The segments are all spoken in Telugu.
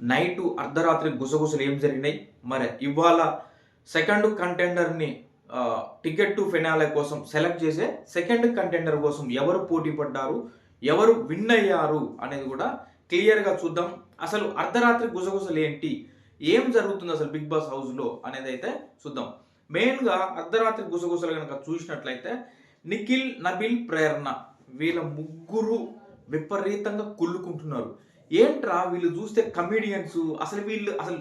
నైటు అర్ధరాత్రి గుసగుసలు ఏం జరిగినాయి? మరి ఇవాళ సెకండ్ కంటెండర్ని టికెట్ టు ఫినాలే కోసం సెలెక్ట్ చేసే సెకండ్ కంటెండర్ కోసం ఎవరు పోటీ పడ్డారు? ఎవరు విన్ అయ్యారు? అనేది కూడా క్లియర్గా చూద్దాం. అసలు అర్ధరాత్రి గుసగుసలు ఏంటి? ఏం జరుగుతుంది అసలు బిగ్ బాస్ హౌస్లో అనేది అయితే చూద్దాం. మెయిన్గా అర్ధరాత్రి గుసగుసలు కనుక చూసినట్లయితే నిఖిల్ నబిల్ ప్రేరణ వీళ్ళ ముగ్గురు విపరీతంగా కుళ్ళుకుంటున్నారు. ఏంట్రా వీళ్ళు చూస్తే కమీడియన్స్ అసలు వీళ్ళు అసలు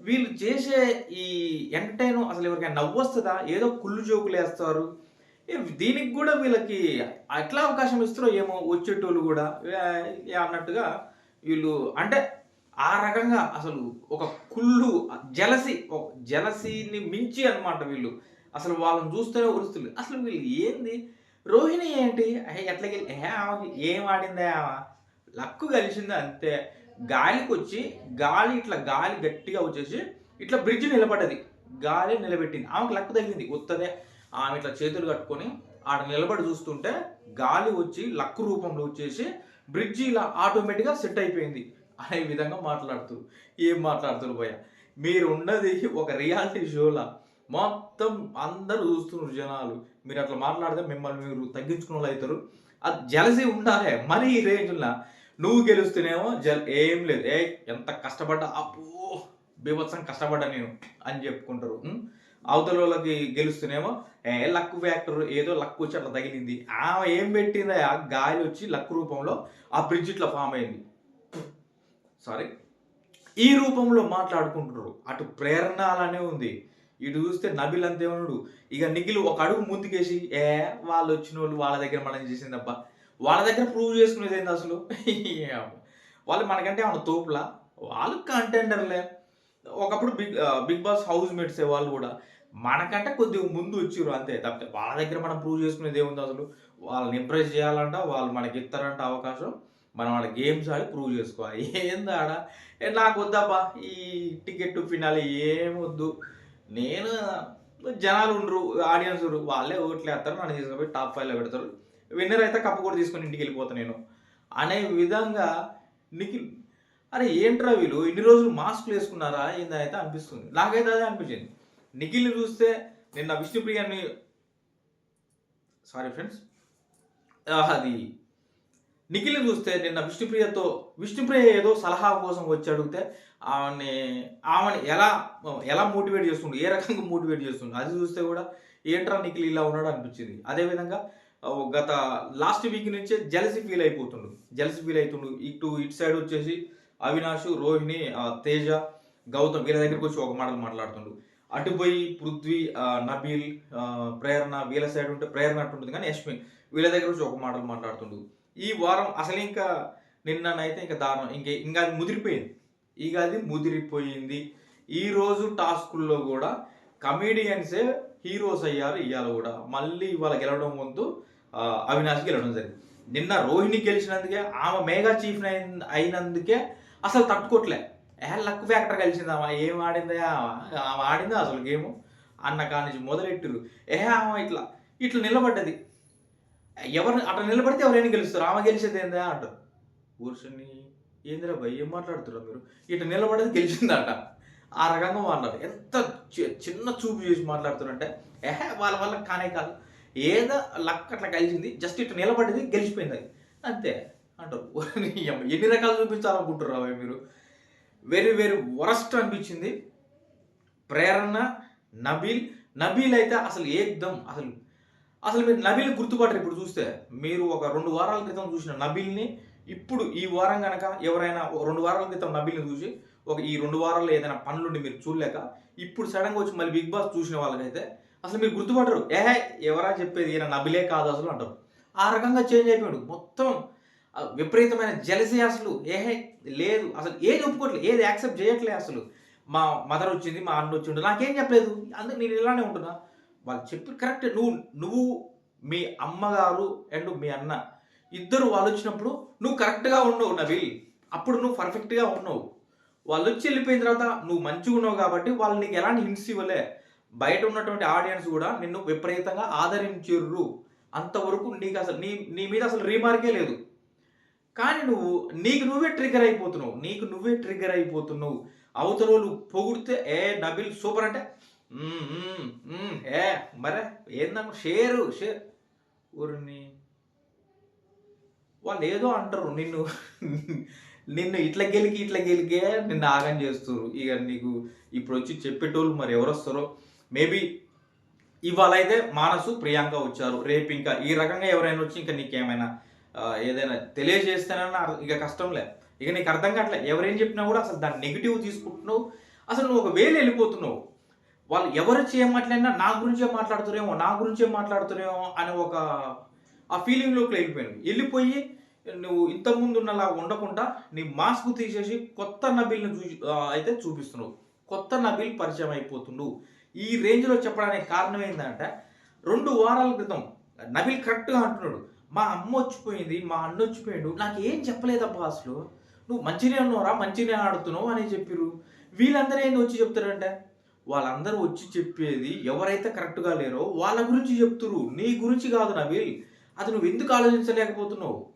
వీళ్ళు చేసే ఈ ఎంటర్టైన్ అసలు ఎవరికైనా నవ్వొస్తుందా ఏదో కుళ్ళు జోకులు వేస్తారు. దీనికి కూడా వీళ్ళకి ఎట్లా అవకాశం ఇస్తారో ఏమో వచ్చేటోళ్ళు కూడా అన్నట్టుగా వీళ్ళు అంటే ఆ రకంగా అసలు ఒక కుళ్ళు జలసి ఒక జలసీని మించి అన్నమాట వీళ్ళు. అసలు వాళ్ళని చూస్తేనే ఉరుస్తుంది అసలు వీళ్ళు ఏంది? రోహిణి ఏంటి? అహే, ఎట్లా ఏం ఆడిందే ఆమె? లక్కు కలిసింది అంతే. గాలికి వచ్చి గాలి ఇట్లా గాలి గట్టిగా వచ్చేసి ఇట్లా బ్రిడ్జ్ నిలబడ్డది. గాలి నిలబెట్టింది. ఆమెకు లక్కు తగిలింది. వత్తదే ఆమె ఇట్లా చేతులు కట్టుకొని ఆడ నిలబడి చూస్తుంటే గాలి వచ్చి లక్కు రూపంలో వచ్చేసి బ్రిడ్జి ఇలా ఆటోమేటిక్గా సెట్ అయిపోయింది. అనే విధంగా మాట్లాడుతున్నారు ఏం మాట్లాడుతున్నారు భయ మీరు ఉన్నది ఒక రియాలిటీ షోలా మొత్తం అందరూ చూస్తున్నారు జనాలు. మీరు అట్లా మాట్లాడితే మిమ్మల్ని మీరు తగ్గించుకున్న వాళ్ళు అవుతారు. అది జలసి ఉండాలి. మరీ ఈ రేంజ్లో నువ్వు గెలుస్తూనేమో జల్ ఏం లేదు. ఏ ఎంత కష్టపడ్డా? అబ్బో బీభత్సం కష్టపడ్డా నేను అని చెప్పుకుంటారు. అవతల వాళ్ళకి గెలుస్తూనేమో ఏ లక్ ఫ్యాక్టర్ ఏదో లక్ వచ్చి అట్లా తగిలింది. ఆమె ఏం పెట్టిందా? ఆ గాలి వచ్చి లక్ రూపంలో ఆ బ్రిడ్జ్ ఇట్లా ఫామ్ అయింది. సారీ. ఈ రూపంలో మాట్లాడుకుంటున్నారు. అటు ప్రేరణ అలానే ఉంది. ఇటు చూస్తే నబిల్ అంతేమన్నాడు ఇక నిఖిల్ ఒక అడుగు ముందుకేసి ఏ వాళ్ళు వచ్చిన వాళ్ళు వాళ్ళ దగ్గర మనం చేసిందబ్బా వాళ్ళ దగ్గర ప్రూవ్ చేసుకునేది ఏంది అసలు. వాళ్ళు మనకంటే ఏమన్నా తోపులా? వాళ్ళు కంటెండర్లే ఒకప్పుడు బిగ్ బిగ్ బాస్ హౌస్ మేట్సే వాళ్ళు కూడా. మనకంటే కొద్దిగా ముందు వచ్చిర్రు అంతే. తప్పితే వాళ్ళ దగ్గర మనం ప్రూవ్ చేసుకునేది ఏముంది అసలు? వాళ్ళని ఇంప్రెస్ చేయాలంట వాళ్ళు మనకి ఇస్తారంట అవకాశం. మనం వాళ్ళ గేమ్స్ ఆడి ప్రూవ్ చేసుకోవాలి. ఏంది ఆడ? నాకు వద్దబ్బా. ఈ టికెట్ ఫినాలి ఏమొద్దు నేను జనాలు ఉండరు ఆడియన్స్ ఉండరు. వాళ్ళే ఓట్లు వేస్తారు నన్ను తీసుకుపోయి టాప్ ఫైవ్లో పెడతారు. విన్నర్ అయితే కప్పు కూడా తీసుకొని ఇంటికి వెళ్ళిపోతా నేను. అనే విధంగా నిఖిల్ అరే ఏంట్రా వీళ్ళు ఇన్ని రోజులు మాస్క్లు వేసుకున్నారా? ఏందైతే అయితే అనిపిస్తుంది. నాకైతే అదే అనిపించింది. నిఖిల్ని చూస్తే నిన్న విష్ణుప్రియాన్ని సారీ ఫ్రెండ్స్ అది. నిఖిల్ని చూస్తే నిన్న విష్ణుప్రియతో విష్ణుప్రియ ఏదో సలహా కోసం వచ్చి అడిగితే ఆమెని ఆమెని ఎలా ఎలా మోటివేట్ చేస్తుండే? ఏ రకంగా మోటివేట్ చేస్తుండే? అది చూస్తే కూడా ఏంట్రా నిఖిల్ ఇలా ఉన్నాడు అనిపించింది. అదేవిధంగా గత లాస్ట్ వీక్ నుంచే జలసి ఫీల్ అయిపోతుండు. జలసి ఫీల్ అవుతుండు ఇటు ఇటు సైడ్ వచ్చేసి అవినాష్ రోహిణి తేజ గౌతమ్ వీళ్ళ దగ్గరికి వచ్చి ఒక మాటలు మాట్లాడుతుండు. అటు పోయి పృథ్వీ నబీల్ ప్రేరణ వీళ్ళ సైడ్ ఉంటే ప్రేరణ అంటుంటుంది కానీ యశ్మిన్ వీళ్ళ దగ్గర వచ్చి ఒక మాటలు మాట్లాడుతుండు. ఈ వారం అసలు ఇంకా నిన్ననైతే ఇంకా దారుణం. ఇంకా ఇంకా అది ముదిరిపోయింది. ఇక అది ముదిరిపోయింది. ఈరోజు టాస్కుల్లో కూడా కమేడియన్సే హీరోస్ అయ్యారు ఇవాళ కూడా. మళ్ళీ ఇవాళ గెలవడం ముందు అవినాష్ గెలవడం జరిగింది. నిన్న రోహిణి గెలిచినందుకే ఆమె మేఘా చీఫ్ అయినందుకే అసలు తట్టుకోవట్లే ఏ లక్ ఫ్యాక్టర్ కలిసిందామా ఏం ఆడిందా? ఆమె ఆమె ఆడిందా అసలు గేమ్? అన్న కానించి మొదలెట్టురు ఏ ఆమె ఇట్లా ఇట్లా నిలబడ్డది. ఎవరు అట్లా నిలబడితే ఎవరైనా గెలుస్తారు? ఆమె గెలిచేది ఏందా అంటారు. కూర్చొని ఏందిరా భయ్ ఏం మాట్లాడుతున్నారు మీరు? ఇట్లా నిలబడేది గెలిచిందంట. ఆ రకంగా మాట్లాడు ఎంత చి- చిన్న చూపు చేసి మాట్లాడుతున్నారంటే ఏహే వాళ్ళ వల్ల కానే కాదు. ఏదో లక్ అట్లా కలిసింది జస్ట్ ఇట్లా నిలబడింది గెలిచిపోయింది అది. అంతే. అంటారు ఎన్ని రకాలు చూపించాలనుకుంటారు అవి మీరు? వెరీ వెరీ వరస్ట్ అనిపించింది. ప్రేరణ నబీల్ నబీల్ అయితే అసలు ఏకదం అసలు అసలు మీరు నబీల్ గుర్తుపట్టరు ఇప్పుడు చూస్తే. మీరు ఒక రెండు వారాల క్రితం చూసిన నబీల్ని ఇప్పుడు ఈ వారం కనుక ఎవరైనా రెండు వారాల క్రితం నబీల్ని చూసి ఒక ఈ రెండు వారాల్లో ఏదైనా పనులుండి మీరు చూడలేక ఇప్పుడు సడన్గా వచ్చి మళ్ళీ బిగ్ బాస్ చూసిన వాళ్ళకైతే అసలు మీరు గుర్తుపడరు ఏ ఎవరా చెప్పేది? ఈయన నబిలే కాదు అసలు అంటారు. ఆ రకంగా చేంజ్ అయిపోయాడు. మొత్తం విపరీతమైన జలసి అసలు. ఏహే లేదు. అసలు ఏది ఒప్పుకోవట్లేదు ఏది యాక్సెప్ట్ చేయట్లేదు అసలు. మా మదర్ వచ్చింది మా అన్న వచ్చిండు. నాకేం చెప్పలేదు. అందుకు నేను ఇలానే ఉంటున్నా. వాళ్ళు చెప్పి కరెక్ట్ నువ్వు నువ్వు మీ అమ్మగారు అండ్ మీ అన్న ఇద్దరు వాళ్ళు వచ్చినప్పుడు నువ్వు కరెక్ట్గా ఉండవు నవీల్ అప్పుడు నువ్వు పర్ఫెక్ట్గా ఉన్నావు. వాళ్ళు వచ్చి వెళ్ళిపోయిన తర్వాత నువ్వు మంచిగా ఉన్నావు కాబట్టి వాళ్ళు నీకు ఎలాంటి హింస ఇవ్వలే. బయట ఉన్నటువంటి ఆడియన్స్ కూడా నిన్ను విపరీతంగా ఆదరించిర్రు. అంతవరకు నీకు అసలు నీ నీ మీద అసలు రీమార్కే లేదు. కానీ నువ్వు నీకు నువ్వే ట్రిగర్ అయిపోతున్నావు. నీకు నువ్వే ట్రిగర్ అయిపోతున్నావు. అవతలోళ్ళు పొగిడితే ఏ నబిల్ సూపర్ అంటే ఏ మరే ఏందమ్మ షేరు షేర్ ఊరిని వాళ్ళు ఏదో అంటారు నిన్ను నిన్ను ఇట్లా గెలికి ఇట్లా గెలికే నిన్ను ఆగం చేస్తారు ఇక నీకు ఇప్పుడు వచ్చి చెప్పేటోళ్ళు మరి ఎవరు వస్తారో మేబీ ఇవాళ అయితే మానసు ప్రియాంక వచ్చారు. రేపు ఇంకా ఈ రకంగా ఎవరైనా వచ్చి ఇంకా నీకేమైనా ఏదైనా తెలియజేస్తానన్నా ఇక కష్టంలే ఇక నీకు అర్థం కావట్లే. ఎవరేం చెప్పినా కూడా అసలు దాన్ని నెగిటివ్ తీసుకుంటున్నావు. అసలు నువ్వు ఒక వేలు వెళ్ళిపోతున్నావు వాళ్ళు ఎవరు చేయమట్లైనా నా గురించే మాట్లాడుతున్నారేమో నా గురించే మాట్లాడుతున్నారేమో అని ఒక ఆ ఫీలింగ్లోకి వెళ్ళిపోయాను. వెళ్ళిపోయి నువ్వు ఇంతకుముందు ఉన్నలా ఉండకుండా నీ మాస్క్ తీసేసి కొత్త నబిల్ని చూ అయితే చూపిస్తున్నావు. కొత్త నబిల్ పరిచయం అయిపోతుండు. ఈ రేంజ్లో చెప్పడానికి కారణం ఏంటంటే రెండు వారాల క్రితం నబిల్ కరెక్ట్గా అంటున్నాడు. మా అమ్మ వచ్చిపోయింది మా అన్న వచ్చిపోయాడు. నాకు ఏం చెప్పలేదబ్బా అసలు నువ్వు మంచినే ఉన్నావురా మంచినే ఆడుతున్నావు అని చెప్పిరు వీళ్ళందరూ ఏంది వచ్చి చెప్తారంటే వాళ్ళందరూ వచ్చి చెప్పేది ఎవరైతే కరెక్ట్గా లేరో వాళ్ళ గురించి చెప్తురు నీ గురించి కాదు నవీల్ అది నువ్వు ఎందుకు ఆలోచించలేకపోతున్నావు?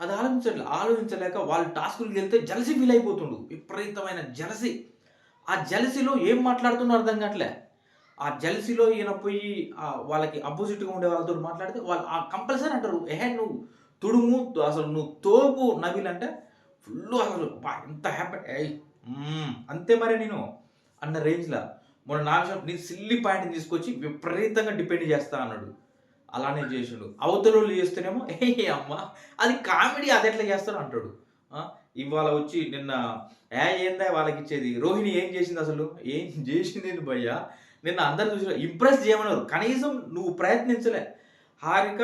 అది ఆలోచించట్లేదు ఆలోచించలేక వాళ్ళు టాస్కులకు వెళ్తే జలసి ఫీల్ అయిపోతుండు. విపరీతమైన జలసి. ఆ జలసిలో ఏం మాట్లాడుతున్నా అర్థం కావట్లే. ఆ జలసిలో ఈయన పోయి వాళ్ళకి అపోజిట్గా ఉండే వాళ్ళతో మాట్లాడితే వాళ్ళు ఆ కంపల్సరీ అంటారు. ఏహే నువ్వు తుడుము అసలు నువ్వు తోపు నవీల్ అంటే ఫుల్ అసలు బా ఎంత హ్యాపీ అంతే మరి నేను అన్న రేంజ్లో మొన్న నాగేశ్వరం నీ సిల్లి పాయింట్ని తీసుకొచ్చి విపరీతంగా డిపెండ్ చేస్తా అన్నాడు. అలానే చేసిండు. అవతలోళ్ళు చేస్తేనేమో ఏ అమ్మ అది కామెడీ అది ఎట్లా చేస్తాడు అంటాడు. ఇవాళ వచ్చి నిన్న ఏ ఏందా వాళ్ళకి ఇచ్చేది రోహిణి ఏం చేసింది అసలు? ఏం చేసింది ఏంటి భయ్యా? నిన్న అందరు చూసి ఇంప్రెస్ చేయమన్నారు. కనీసం నువ్వు ప్రయత్నించలే. హారిక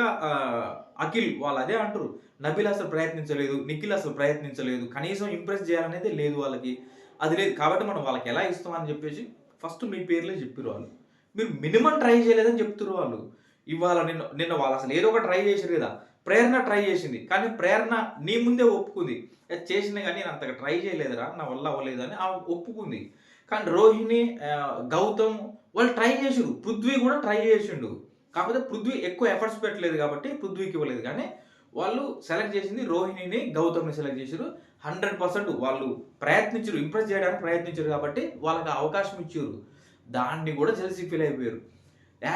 అఖిల్ వాళ్ళు అదే అంటారు నబిల్ అసలు ప్రయత్నించలేదు నిఖిల్ అసలు ప్రయత్నించలేదు. కనీసం ఇంప్రెస్ చేయాలనేది లేదు వాళ్ళకి. అది లేదు. కాబట్టి మనం వాళ్ళకి ఎలా ఇస్తామని చెప్పేసి ఫస్ట్ మీ పేర్లే చెప్పారు వాళ్ళు. మీరు మినిమం ట్రై చేయలేదని చెప్తున్నారు వాళ్ళు. ఇవాళ నిన్న నిన్న వాళ్ళు అసలు ఏదో ఒక ట్రై చేశారు కదా. ప్రేరణ ట్రై చేసింది. కానీ ప్రేరణ నీ ముందే ఒప్పుకుంది. అది కానీ నేను అంతగా ట్రై చేయలేదురా నా వల్ల అవ్వలేదు అని ఒప్పుకుంది. కానీ రోహిణి గౌతమ్ వాళ్ళు ట్రై చేసారు పృథ్వీ కూడా ట్రై చేసిండు. కాకపోతే పృథ్వీ ఎక్కువ ఎఫర్ట్స్ పెట్టలేదు కాబట్టి పృథ్వీకి ఇవ్వలేదు. కానీ వాళ్ళు సెలెక్ట్ చేసింది రోహిణిని గౌతమ్ని సెలెక్ట్ చేశారు హండ్రెడ్ పర్సెంట్ వాళ్ళు ప్రయత్నించారు ఇంప్రెస్ చేయడానికి ప్రయత్నించారు కాబట్టి వాళ్ళకి అవకాశం ఇచ్చారు దాన్ని కూడా జెల్సీ ఫీల్ అయిపోయారు.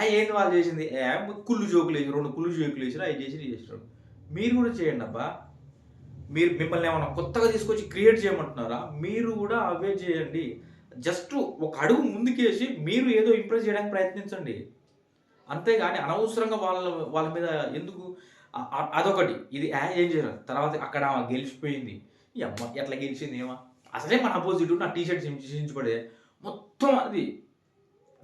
ఏంది వాళ్ళు చేసింది? ఏ కుళ్ళు జోకులు వేసి రెండు కుళ్ళు జోకులు వేసిరు అవి చేసి ఇవి చేసినారు మీరు కూడా చేయండి అబ్బా. మీరు మిమ్మల్ని ఏమైనా కొత్తగా తీసుకొచ్చి క్రియేట్ చేయమంటున్నారా? మీరు కూడా అవే చేయండి. జస్ట్ ఒక అడుగు ముందుకేసి మీరు ఏదో ఇంప్రెస్ చేయడానికి ప్రయత్నించండి. అంతేగాని అనవసరంగా వాళ్ళ వాళ్ళ మీద ఎందుకు? అదొకటి. ఇది ఆ ఏం చేయరు? తర్వాత అక్కడ గెలిచిపోయింది. అమ్మ ఎట్లా గెలిచింది ఏమా? అసలే మన అపోజిట్ నా టీ షర్ట్ మొత్తం అది.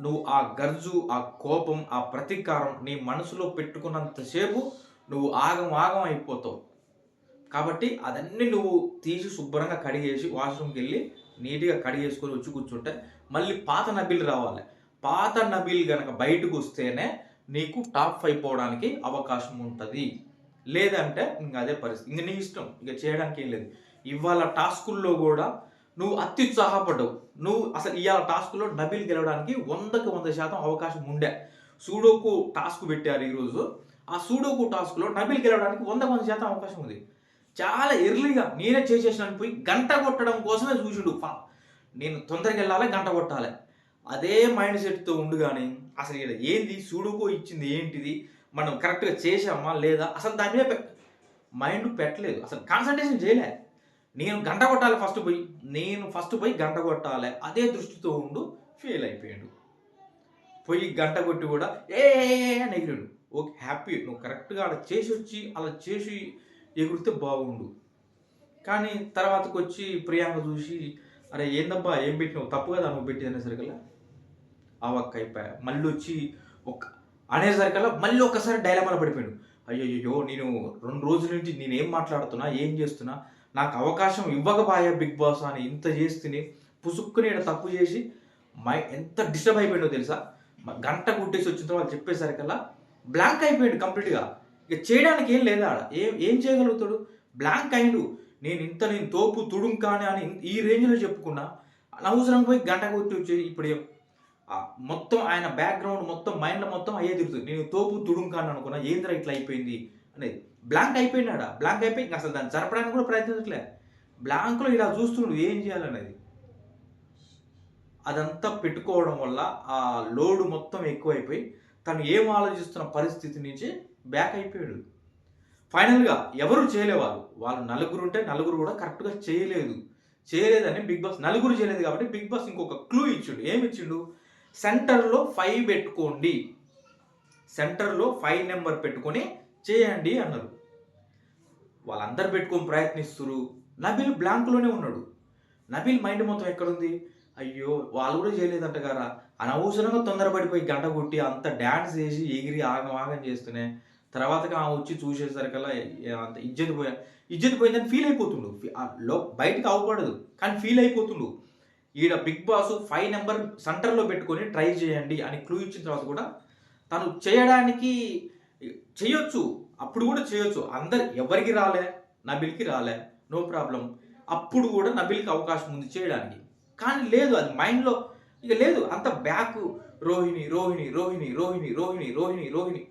నువ్వు ఆ గర్జు ఆ కోపం ఆ ప్రతీకారం నీ మనసులో పెట్టుకున్నంతసేపు నువ్వు ఆగం ఆగం అయిపోతావు. కాబట్టి అదన్నీ నువ్వు తీసి శుభ్రంగా కడిగేసి వాష్రూమ్కి వెళ్ళి నీట్గా కడిగేసుకొని వచ్చి కూర్చుంటే మళ్ళీ పాత నబిల్ రావాలి. పాత నబిల్ కనుక బయటకు వస్తేనే నీకు టాప్ అయిపోవడానికి అవకాశం ఉంటుంది. లేదంటే ఇంక అదే పరిస్థితి. ఇంక నీ ఇష్టం. ఇక చేయడానికి ఏం లేదు. ఇవాళ టాస్కుల్లో కూడా నువ్వు అత్యుత్సాహపడ్డావు. నువ్వు అసలు ఇవాళ టాస్క్లో నబిల్ గెలవడానికి వందకి వంద శాతం అవకాశం ఉండే. సూడోకు టాస్క్ పెట్టారు ఈరోజు ఆ సూడోకు టాస్క్లో నబిల్ గెలవడానికి వందకు వంద శాతం అవకాశం ఉంది. చాలా ఎర్లీగా నేనే చేసేసాను పోయి గంట కొట్టడం కోసమే చూసిండు. ఫా నేను తొందరగా వెళ్ళాలి గంట కొట్టాలి. అదే మైండ్ సెట్తో ఉండు కానీ అసలు ఈడ ఏంది? సూడుకో ఇచ్చింది ఏంటిది? మనం కరెక్ట్గా చేసామా లేదా? అసలు దాని మీద మైండ్ పెట్టలేదు. అసలు కాన్సన్ట్రేషన్ చేయలే. నేను గంట కొట్టాలి ఫస్ట్ పోయి నేను ఫస్ట్ పోయి గంట కొట్టాలి. అదే దృష్టితో ఉండు ఫెయిల్ అయిపోయాడు. పోయి గంట కొట్టి కూడా ఏ అని ఎగిరాడు. ఓకే హ్యాపీ నువ్వు కరెక్ట్గా అలా చేసి వచ్చి అలా చేసి ఎగురితే బాగుండు. కానీ తర్వాతకు వచ్చి ప్రియాంక చూసి అరే ఏందబ్బా ఏం పెట్టినావు? తప్పు కదా నువ్వు పెట్టింది? అనేసరికల్లా వక్క అయిపోయా. మళ్ళీ వచ్చి ఒక అనేసరికల్లా మళ్ళీ ఒక్కసారి డైలామాలో పడిపోయాడు. అయ్యయ్యో నేను రెండు రోజుల నుంచి నేను ఏం మాట్లాడుతున్నా ఏం చేస్తున్నా? నాకు అవకాశం ఇవ్వకపాయా బిగ్ బాస్ అని ఇంత చేస్తేనే పుసుక్కుని ఈడ తప్పు చేసి మై ఎంత డిస్టర్బ్ అయిపోయిందో తెలుసా? గంట కుట్టేసి వచ్చిన తర్వాత చెప్పేసరికల్లా బ్లాంక్ అయిపోయాడు కంప్లీట్గా. ఇక చేయడానికి ఏం లేదా ఆడ? ఏం ఏం చేయగలుగుతాడు? బ్లాంక్ అయిండు. నేను ఇంత నేను తోపు తుడుంకాని అని ఈ రేంజ్లో చెప్పుకున్నా. అనవసరం పోయి గంట కొట్టి వచ్చి ఇప్పుడు మొత్తం ఆయన బ్యాక్గ్రౌండ్ మొత్తం మైండ్లో మొత్తం అయ్యే తిరుగుతుంది. నేను తోపు తుడుంకాని అనుకున్నా ఏంద్రా ఇట్లా అయిపోయింది? అనేది. బ్లాంక్ అయిపోయినాడా? బ్లాంక్ అయిపోయి అసలు దాన్ని జరపడానికి కూడా ప్రయత్నించట్లే బ్లాంక్లో ఇలా చూస్తుండు ఏం చేయాలనేది. అదంతా పెట్టుకోవడం వల్ల ఆ లోడు మొత్తం ఎక్కువైపోయి తను ఏం ఆలోచిస్తున్న పరిస్థితి నుంచి బ్యాక్ అయిపోయాడు. ఫైనల్గా ఎవరు చేయలేవాళ్ళు? వాళ్ళు నలుగురు ఉంటే నలుగురు కూడా కరెక్ట్గా చేయలేదు. చేయలేదని బిగ్ బాస్ నలుగురు చేయలేదు కాబట్టి బిగ్ బాస్ ఇంకొక క్లూ ఇచ్చిండు. ఏమి ఇచ్చిండు? సెంటర్లో ఫైవ్ పెట్టుకోండి. సెంటర్లో ఫైవ్ నెంబర్ పెట్టుకొని చేయండి అన్నారు. వాళ్ళందరు పెట్టుకొని ప్రయత్నిస్తురు. నబిల్ బ్లాంక్లోనే ఉన్నాడు. నబిల్ మైండ్ మొత్తం ఎక్కడుంది? అయ్యో వాళ్ళు కూడా చేయలేదంట గారా. అనవసరంగా తొందరపడిపోయి గంట కొట్టి అంత డ్యాన్స్ చేసి ఎగిరి ఆగం ఆగం చేస్తూనే తర్వాతగా ఆమె వచ్చి చూసేసరికల్లా అంత ఇజ్జత్ పోయా ఇజ్జత్ పోయిందని ఫీల్ అయిపోతుండు. లో బయటకు అవ్వకూడదు కానీ ఫీల్ అయిపోతుండు. ఈడ బిగ్ బాస్ ఫైవ్ నెంబర్ సెంటర్లో పెట్టుకొని ట్రై చేయండి అని క్లూ ఇచ్చిన తర్వాత కూడా తను చేయడానికి చేయొచ్చు. అప్పుడు కూడా చేయొచ్చు. అందరు ఎవరికి రాలే? నబిల్కి రాలే. No problem. అప్పుడు కూడా నబిల్కి అవకాశం ఉంది చేయడానికి. కానీ లేదు అది మైండ్లో ఇక లేదు. అంత బ్యాక్ రోహిణి రోహిణి రోహిణి రోహిణి రోహిణి రోహిణి రోహిణి.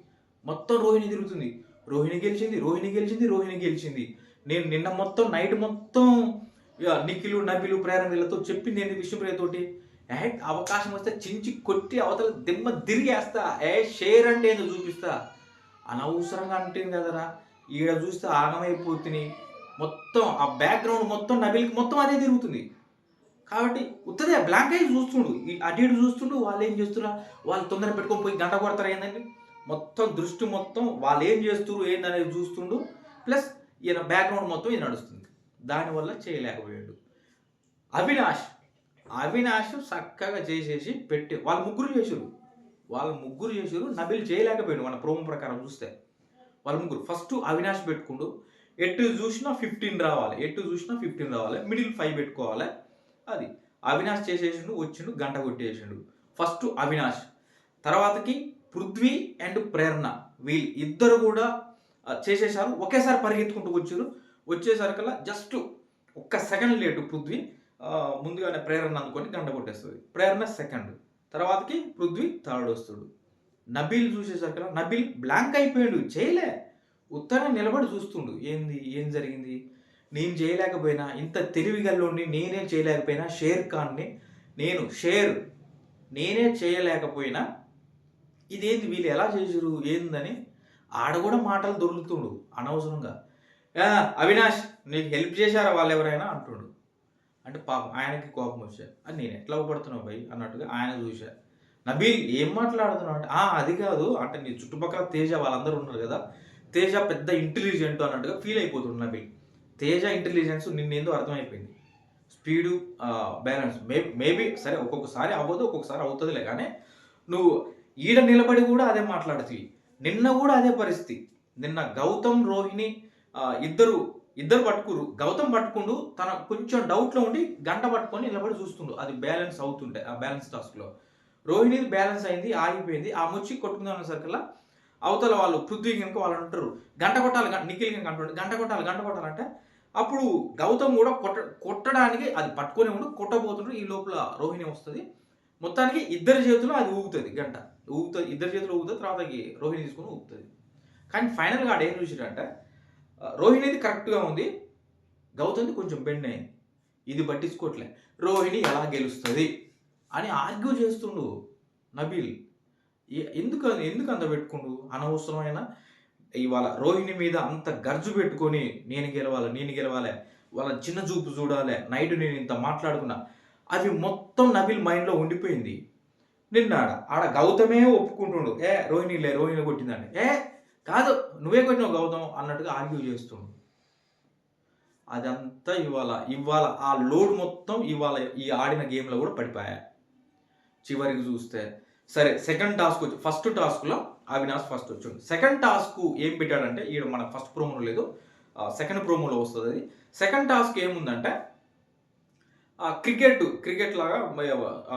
మొత్తం రోహిణి తిరుగుతుంది. రోహిణి గెలిచింది రోహిణి గెలిచింది రోహిణి గెలిచింది. నేను నిన్న మొత్తం నైట్ మొత్తం ఇక నిఖిలు నబిలు ప్రేరణ చెప్పింది ఏంది విష్ణుప్రియతోటి? ఏ అవకాశం వస్తే చించి కొట్టి అవతల దిమ్మ తిరిగేస్తా. ఏ షేర్ అంటే ఏందో చూపిస్తా. అనవసరంగా అంటుంది కదరా. ఈడ చూస్తే ఆగమైపోతుంది. మొత్తం ఆ బ్యాక్గ్రౌండ్ మొత్తం నబిల్కి మొత్తం అదే తిరుగుతుంది. కాబట్టి ఉత్తదే బ్లాంక్ అయ్యి చూస్తుండు. ఈ అటు ఇటు చూస్తుండు వాళ్ళు ఏం చేస్తున్నా వాళ్ళు తొందర పెట్టుకొని పోయి గంట కొడతారు ఏంటండి మొత్తం దృష్టి మొత్తం వాళ్ళు ఏం చేస్తున్నారు ఏందనేది చూస్తుండు. ప్లస్ ఈయన బ్యాక్గ్రౌండ్ మొత్తం ఇది నడుస్తుంది. దానివల్ల చేయలేకపోయాడు. అవినాష్. అవినాష్ చక్కగా చేసేసి పెట్టి వాళ్ళు ముగ్గురు చేసారు వాళ్ళు ముగ్గురు చేసారు నబిల్ చేయలేకపోయాడు మన ప్రోమో ప్రకారం చూస్తే. వాళ్ళ ముగ్గురు. ఫస్ట్ అవినాష్ పెట్టుకుండు. ఎటు చూసినా ఫిఫ్టీన్ రావాలి. ఎటు చూసినా ఫిఫ్టీన్ రావాలి. మిడిల్ ఫైవ్ పెట్టుకోవాలి. అది. అవినాష్ చేసేసిండు వచ్చిండు గంట కొట్టేసిండు. ఫస్ట్ అవినాష్. తర్వాతకి పృథ్వీ అండ్ ప్రేరణ. వీళ్ళు ఇద్దరు కూడా చేసేసారు. ఒకేసారి పరిగెత్తుకుంటూ వచ్చారు. వచ్చేసరికల్లా జస్ట్ ఒక్క సెకండ్ లేటు పృథ్వీ ముందుగానే ప్రేరణ అందుకొని గంట కొట్టేస్తుంది. ప్రేరణ సెకండ్ తర్వాతకి పృథ్వీ థర్డ్ వస్తాడు. నబీల్ చూసేసరికి నబీల్ బ్లాంక్ అయిపోయాడు చేయలే. ఉత్తరం నిలబడి చూస్తుండు ఏంది ఏం జరిగింది? నేను చేయలేకపోయినా ఇంత తెలివిగల్లోని నేనే చేయలేకపోయినా షేర్ ఖాన్ని నేను షేర్ నేనే చేయలేకపోయినా ఇదేంది వీళ్ళు ఎలా చేసారు ఏందని ఆడ కూడా మాటలు దొరుకుతుండు అనవసరంగా. అవినాష్ నీకు హెల్ప్ చేశారా వాళ్ళు ఎవరైనా అంటుండు. అంటే పాపం ఆయనకి కోపం వచ్చా అని నేను ఎట్లా పడుతున్నావు భయ్? అన్నట్టుగా ఆయన చూసా నబీల్ ఏం మాట్లాడుతున్నావు? అంటే "ఆ, అది కాదు. అంటే నీ చుట్టుపక్కల తేజ వాళ్ళందరూ ఉన్నారు కదా. తేజ పెద్ద ఇంటెలిజెంట్ అన్నట్టుగా ఫీల్ అయిపోతుంది నబీల్ తేజ ఇంటెలిజెన్స్ నిన్నేందో అర్థమైపోయింది. స్పీడు బ్యాలెన్స్ మే మేబీ సరే ఒక్కొక్కసారి అవ్వదు ఒక్కొక్కసారి అవుతుందిలే. కానీ నువ్వు ఈడ నిలబడి కూడా అదే మాట్లాడుతుంది నిన్న కూడా అదే పరిస్థితి. నిన్న గౌతమ్ రోహిణి ఇద్దరు ఇద్దరు పట్టుకురు గౌతమ్ పట్టుకుండు తన కొంచెం డౌట్లో ఉండి గంట పట్టుకొని నిలబడి చూస్తుండు. అది బ్యాలెన్స్ అవుతుంటే ఆ బ్యాలెన్స్ టాస్క్లో రోహిణిది బ్యాలెన్స్ అయింది ఆగిపోయింది. ఆ ముచ్చి కొట్టుకుందాం సరికల్లా అవతల వాళ్ళు పృథ్వీ కనుక వాళ్ళు అంటారు గంట కొట్టాలి గంట- నిఖిల్ కనుక అంటుండే. గంట కొట్టాలి గంట కొట్టాలంటే అప్పుడు గౌతమ్ కూడా కొట్ట కొట్టడానికి అది పట్టుకొని ఉండు కొట్టబోతుండ్రు ఈ లోపల రోహిణి వస్తుంది. మొత్తానికి ఇద్దరి చేతిలో అది ఊగుతుంది గంట. ఊగుతుంది ఇద్దరి చేతిలో ఊగుతుంది తర్వాత రోహిణి తీసుకొని ఊగుతుంది. కానీ ఫైనల్గా ఆడ ఏం రోహిణిది కరెక్ట్గా ఉంది. గౌతమ్ది కొంచెం బెండ్ అయింది. ఇది పట్టించుకోవట్లే రోహిణి ఎలా గెలుస్తుంది అని ఆర్గ్యూ చేస్తుండు నబీల్. ఏ- ఎందుకు ఎందుకు అంత పెట్టుకుండు? అనవసరమైన ఇవాళ రోహిణి మీద అంత గర్జు పెట్టుకొని నేను గెలవాలి నేను గెలవాలి వాళ్ళ చిన్న చూపు చూడాలి నైట్ నేను ఇంత మాట్లాడుకున్నా. అవి మొత్తం నబిల్ మైండ్లో ఉండిపోయింది. నిన్న ఆడ ఆడ గౌతమే ఒప్పుకుంటుండు. ఏ రోహిణి లే రోహిణి కొట్టిందండి ఏ కాదు నువ్వే కొట్టినావు గౌతమ్ అన్నట్టుగా ఆర్గ్యూ చేస్తుండు. అదంతా ఇవాళ ఇవాళ ఆ లోడ్ మొత్తం ఇవాళ ఈ ఆడిన గేమ్లో కూడా పడిపోయా. చివరికి చూస్తే సరే సెకండ్ టాస్క్ వచ్చి ఫస్ట్ టాస్క్లో అవినాష్ ఫస్ట్ వచ్చాడు. సెకండ్ టాస్క్ ఏం పెట్టాడంటే ఈడ మన ఫస్ట్ ప్రోమోలో లేదు సెకండ్ ప్రోమోలో వస్తుంది అది. సెకండ్ టాస్క్ ఏముందంటే క్రికెట్ క్రికెట్ లాగా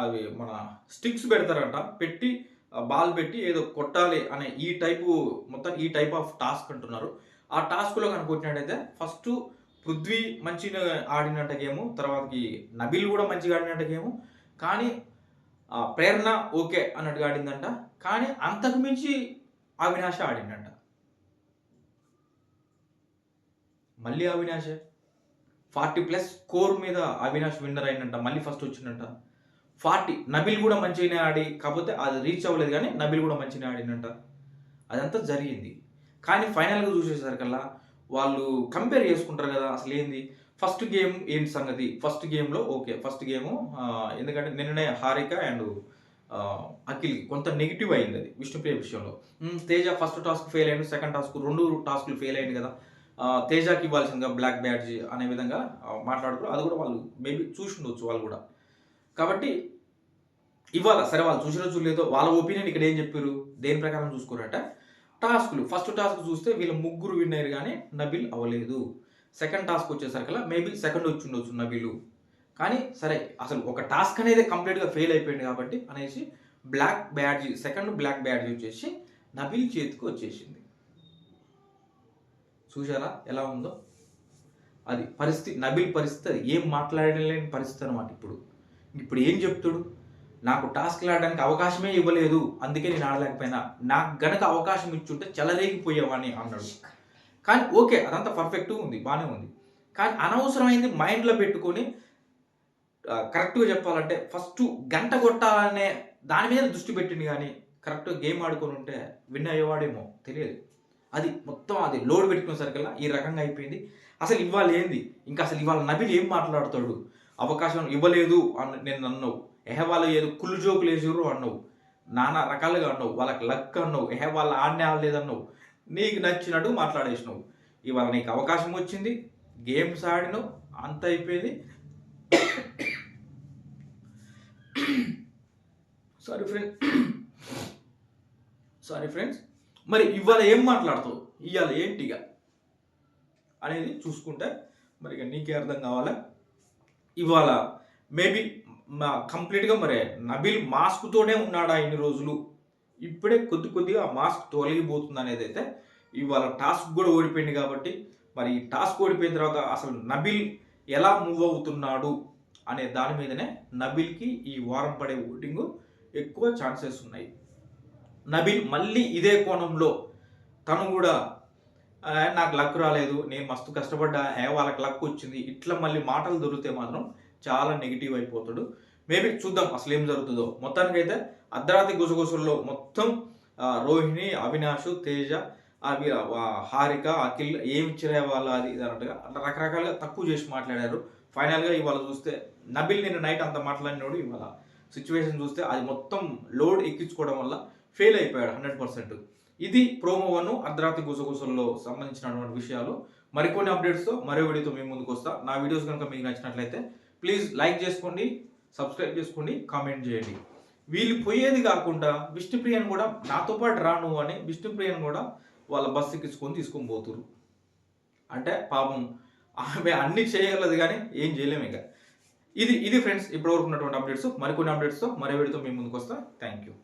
అవి మన స్టిక్స్ పెడతారంట పెట్టి బాల్ పెట్టి ఏదో కొట్టాలి అనే ఈ టైపు మొత్తం ఈ టైప్ ఆఫ్ టాస్క్ అంటున్నారు. ఆ టాస్క్లో కనుక ఫస్ట్ పృథ్వీ మంచిగా ఆడినట్ట గేము తర్వాతకి నబిల్ కూడా మంచిగా ఆడినట్ట గేము. కానీ ఆ, ప్రేరణ ఓకే అన్నట్టుగా ఆడిందంట. కానీ అంతకు మించి అవినాష ఆడిందంట మళ్ళీ అవినాషే. ఫార్టీ ప్లస్ స్కోర్ మీద అవినాష్ విన్నర్ అయిందంట మళ్ళీ ఫస్ట్ వచ్చిందంట. ఫార్టీ. నబిల్ కూడా మంచిగానే ఆడి కాకపోతే అది రీచ్ అవ్వలేదు కానీ నబిల్ కూడా మంచిగానే ఆడినంట అదంతా జరిగింది. కానీ ఫైనల్గా చూసేసరికల్లా వాళ్ళు కంపేర్ చేసుకుంటారు కదా అసలు ఏంది? ఫస్ట్ గేమ్ ఏంటి సంగతి? ఫస్ట్ గేమ్లో ఓకే ఫస్ట్ గేమ్ ఎందుకంటే నిన్ననే హారిక అండ్ అఖిల్ కొంత నెగిటివ్ అయింది అది విష్ణుప్రియ విషయంలో. తేజ ఫస్ట్ టాస్క్ ఫెయిల్ అయ్యింది సెకండ్ టాస్క్ రెండు టాస్క్లు ఫెయిల్ అయింది కదా. తేజకి ఇవ్వాల్సిందిగా బ్లాక్ బ్యాడ్జ్ అనే విధంగా ఆ, మాట్లాడుకున్నారు. అది కూడా వాళ్ళు మేబీ చూసి ఉండొచ్చు వాళ్ళు కూడా. కాబట్టి ఇవ్వాలా? సరే వాళ్ళు చూసినో చూడలేదో. వాళ్ళ ఒపీనియన్ ఇక్కడ ఏం చెప్పారు? దేని ప్రకారం చూసుకోరట? టాస్క్లు. ఫస్ట్ టాస్క్ చూస్తే వీళ్ళ ముగ్గురు విన్ అయ్యారు కానీ నబిల్ అవ్వలేదు. సెకండ్ టాస్క్ వచ్చేసరికల్లా మేబీ సెకండ్ వచ్చి ఉండొచ్చు నబిలు. కానీ సరే అసలు ఒక టాస్క్ అనేది కంప్లీట్గా ఫెయిల్ అయిపోయింది కాబట్టి అనేసి black badge second black badge వచ్చేసి నబిల్ చేతికి వచ్చేసింది. చూసారా ఎలా ఉందో? అది పరిస్థితి నబిల్ పరిస్థితి ఏం మాట్లాడలేని పరిస్థితి అనమాట ఇప్పుడు. ఇప్పుడు ఏం చెప్తాడు? నాకు టాస్క్లు ఆడడానికి అవకాశమే ఇవ్వలేదు అందుకే నేను ఆడలేకపోయినా. నాకు గనక అవకాశం ఇచ్చుంటే చెలరేగిపోయేవాని అన్నాడు. కానీ ఓకే అదంతా పర్ఫెక్ట్గా ఉంది బాగానే ఉంది. కానీ అనవసరమైంది మైండ్లో పెట్టుకొని కరెక్ట్గా చెప్పాలంటే ఫస్ట్ గంట కొట్టాలనే దాని మీద దృష్టి పెట్టింది కానీ కరెక్ట్గా గేమ్ ఆడుకొని ఉంటే విన్ అయ్యేవాడేమో తెలియదు. అది మొత్తం అది లోడ్ పెట్టుకునేసరికల్లా ఈ రకంగా అయిపోయింది. అసలు ఇవాళ ఏంది? ఇంకా అసలు ఇవాళ నబిల్ ఏం మాట్లాడతాడు? అవకాశం ఇవ్వలేదు అని నేను అన్నావు. ఎహే వాళ్ళు ఏదో కుళ్ళు జోకులు వేసారు అన్నావు. నానా రకాలుగా అన్నావు. వాళ్ళకి లక్ అన్నావు. ఎహే వాళ్ళు ఆడనే ఆడలేదన్నావు నీకు నచ్చినట్టు మాట్లాడేసినావు. ఇవాళ నీకు అవకాశం వచ్చింది. గేమ్స్ ఆడినావు. అంత అయిపోయింది. Sorry friend. Sorry friends. మరి ఇవాళ ఏం మాట్లాడుతావు? ఇవాళ ఏంటిగా అనేది చూసుకుంటే మరి ఇక నీకే అర్థం కావాలా? ఇవాళ మేబీ మా కంప్లీట్గా మరి నబిల్ మాస్క్తోనే ఉన్నాడా ఇన్ని రోజులు? ఇప్పుడే కొద్ది కొద్దిగా ఆ మాస్క్ తొలగిపోతుంది అనేది అయితే ఇవాళ టాస్క్ కూడా ఓడిపోయింది కాబట్టి మరి ఈ టాస్క్ ఓడిపోయిన తర్వాత అసలు నబిల్ ఎలా మూవ్ అవుతున్నాడు అనే దాని మీదనే నబిల్కి ఈ వారం పడే ఓటింగ్ ఎక్కువ ఛాన్సెస్ ఉన్నాయి. నబిల్ మళ్ళీ ఇదే కోణంలో తను కూడా నాకు లక్ రాలేదు నేను మస్తు కష్టపడ్డా హే వాళ్ళకి లక్ వచ్చింది ఇట్లా మళ్ళీ మాటలు దొరికితే మాత్రం చాలా నెగిటివ్ అయిపోతాడు. మేబీ చూద్దాం అసలు ఏం జరుగుతుందో. మొత్తానికైతే అర్ధరాత్రి గుసగుసల్లో మొత్తం రోహిణి అవినాష్ తేజ అవి హారిక అఖిల్ ఏమి ఇచ్చిరే వాళ్ళు అది ఇది అన్నట్టుగా అట్లా రకరకాలుగా తక్కువ చేసి మాట్లాడారు. ఫైనల్గా ఇవాళ చూస్తే నబిల్ నిన్న నైట్ అంత మాట్లాడినోడు ఇవాళ. సిచ్యువేషన్ చూస్తే అది మొత్తం లోడ్ ఎక్కించుకోవడం వల్ల ఫెయిల్ అయిపోయాడు హండ్రెడ్ పర్సెంట్ ఇది ప్రోమో వన్ అర్ధరాత్రి గుసగుసల్లో సంబంధించినటువంటి విషయాలు. మరికొన్ని అప్డేట్స్తో మరో వీడియోతో మేము ముందుకు వస్తా. నా వీడియోస్ కనుక మీకు నచ్చినట్లయితే ప్లీజ్ లైక్ చేసుకోండి సబ్స్క్రైబ్ చేసుకోండి కామెంట్ చేయండి. వీళ్ళు పోయేది కాకుండా విష్ణుప్రియను కూడా నాతో పాటు రాను అని విష్ణుప్రియను కూడా వాళ్ళ బస్సు ఎక్కించుకొని తీసుకొని పోతురు అంటే పాపం ఆమె అన్ని చేయగలదు కానీ ఏం చేయలేము ఇక. ఇది ఇది ఫ్రెండ్స్ ఇప్పటివరకు ఉన్నటువంటి అప్డేట్స్ మరికొన్ని అప్డేట్స్తో మరో వీడియోతో మేము ముందుకు వస్తా. Thank you